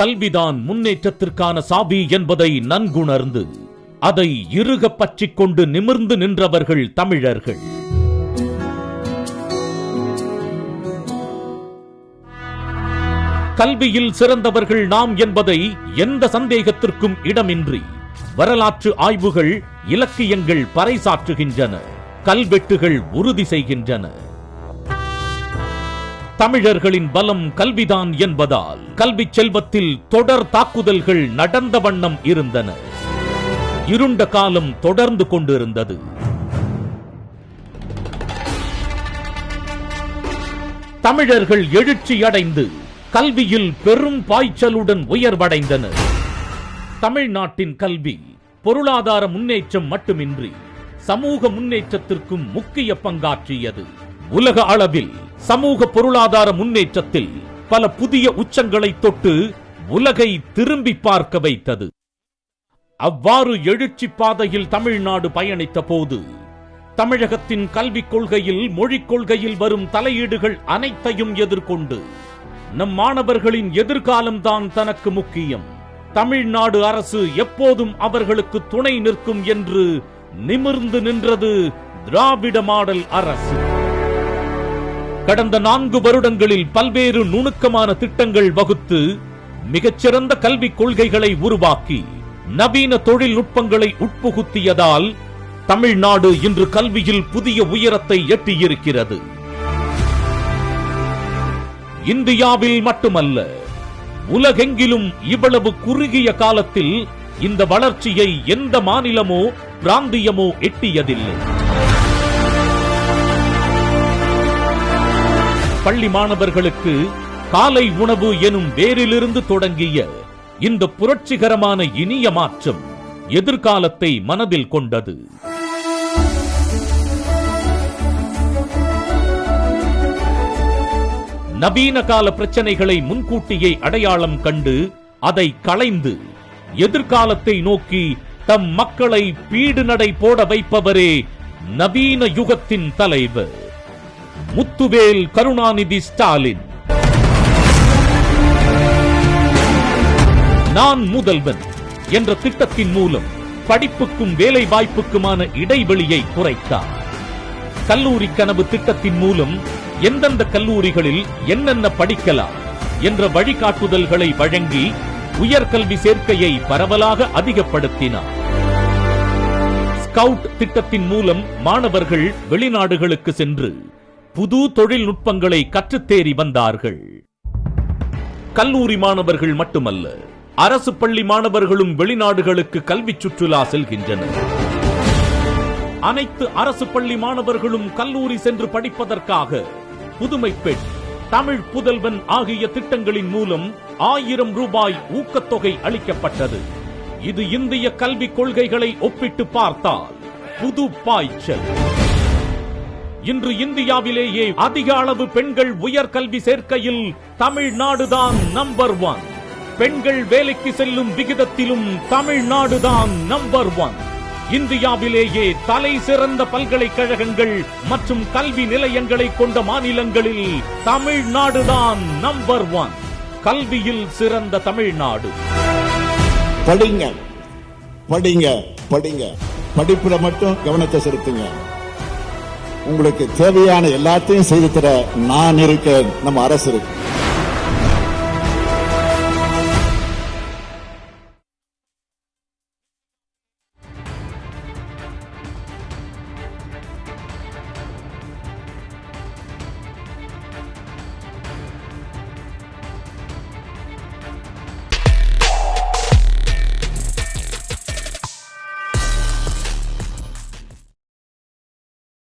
கல்விதான் முன்னேற்றத்திற்கான சாவி என்பதை நன்குணர்ந்து அதை இறுக பற்றிக் கொண்டு நிமிர்ந்து நின்றவர்கள் தமிழர்கள். கல்வியில் சிறந்தவர்கள் நாம் என்பதை எந்த சந்தேகத்திற்கும் இடமின்றி வரலாற்று ஆய்வுகள் இலக்கியங்கள் பறைசாற்றுகின்றன கல்வெட்டுகள் உறுதி செய்கின்றன. தமிழர்களின் பலம் கல்விதான் என்பதால் கல்வி செல்வத்தில் தொடர் தாக்குதல்கள் நடந்த வண்ணம் இருந்தன. இருண்ட காலம் தொடர்ந்து கொண்டிருந்தது. தமிழர்கள் எழுச்சி அடைந்து கல்வியில் பெரும் பாய்ச்சலுடன் உயர்வடைந்தனர் தமிழ்நாட்டின் கல்வி பொருளாதார முன்னேற்றம் மட்டுமின்றி சமூக முன்னேற்றத்திற்கும் முக்கிய பங்காற்றியது. உலக அளவில் சமூக பொருளாதார முன்னேற்றத்தில் பல புதிய உச்சங்களை தொட்டு உலகை திரும்பி பார்க்க வைத்தது. அவ்வாறு எழுச்சி பாதையில் தமிழ்நாடு பயணித்த போது தமிழகத்தின் கல்விக் கொள்கையில் மொழிக் கொள்கையில் வரும் தலையீடுகள் அனைத்தையும் எதிர்கொண்டு நம் மாணவர்களின் எதிர்காலம்தான் தனக்கு முக்கியம். தமிழ்நாடு அரசு எப்போதும் அவர்களுக்கு துணை நிற்கும் என்று நிமிர்ந்து நின்றது திராவிட மாடல் அரசு. கடந்த நான்கு வருடங்களில் பல்வேறு நுணுக்கமான திட்டங்கள் வகுத்து மிகச்சிறந்த கல்விக் கொள்கைகளை உருவாக்கி நவீன தொழில்நுட்பங்களை உட்புகுத்தியதால் தமிழ்நாடு இன்று கல்வியில் புதிய உயரத்தை எட்டியிருக்கிறது. இந்தியாவில் மட்டுமல்ல உலகெங்கிலும் இவ்வளவு குறுகிய காலத்தில் இந்த வளர்ச்சியை எந்த மாநிலமோ பிராந்தியமோ எட்டியதில்லை. பள்ளி மாணவர்களுக்கு காலை உணவு எனும் வேரிலிருந்து தொடங்கிய இந்த புரட்சிகரமான இனிய மாற்றம் எதிர்காலத்தை மனதில் கொண்டது. நவீன கால பிரச்சனைகளை முன்கூட்டியே அடையாளம் கண்டு அதை களைந்து எதிர்காலத்தை நோக்கி தம் மக்களை பீடு நடை போட வைப்பவரே நவீன யுகத்தின் தலைவர். முத்துவேல் கருணாநிதி ஸ்டாலின். நான் முதல்வன் என்ற திட்டத்தின் மூலம் படிப்புக்கும் வேலை வாய்ப்புக்குமான இடைவெளியை குறைத்தார். கல்லூரி கனவு திட்டத்தின் மூலம் எந்தெந்த கல்லூரிகளில் என்னென்ன படிக்கலாம் என்ற வழிகாட்டுதல்களை வழங்கி உயர்கல்வி சேர்க்கையை பரவலாக அதிகப்படுத்தினார். ஸ்கவுட் திட்டத்தின் மூலம் மாணவர்கள் வெளிநாடுகளுக்கு சென்று புது தொழில்நுட்பங்களை கற்றுத்தேறி வந்தார்கள். கல்லூரி மாணவர்கள் மட்டுமல்ல அரசு பள்ளி மாணவர்களும் வெளிநாடுகளுக்கு கல்வி சுற்றுலா செல்கின்றனர். அனைத்து அரசு பள்ளி மாணவர்களும் கல்லூரி சென்று படிப்பதற்காக புதுமை பெண் தமிழ் புதல்வன் ஆகிய திட்டங்களின் மூலம் ஆயிரம் ரூபாய் ஊக்கத்தொகை அளிக்கப்பட்டது. இது இந்திய கல்விக் கொள்கைகளை ஒப்பிட்டு பார்த்தால் புது பாய்ச்சல். இன்று இந்தியாவிலேயே அதிக அளவு பெண்கள் உயர்கல்வி சேர்க்கையில் தமிழ்நாடுதான் நம்பர் ஒன் பெண்கள் வேலைக்கு செல்லும் விகிதத்திலும் தமிழ்நாடுதான் நம்பர் ஒன் இந்தியாவிலேயே தலை சிறந்த பல்கலைக்கழகங்கள் மற்றும் கல்வி நிலையங்களை கொண்ட மாநிலங்களில் தமிழ்நாடுதான் நம்பர் ஒன் கல்வியில் சிறந்த தமிழ்நாடு. படிங்க. படிங்க. படிங்க. படிப்புல மட்டும் கவனத்தை செலுத்துங்க. உங்களுக்கு தேவையான எல்லாத்தையும் செய்து தர நான் இருக்கேன். நம்ம அரசு இருக்கு.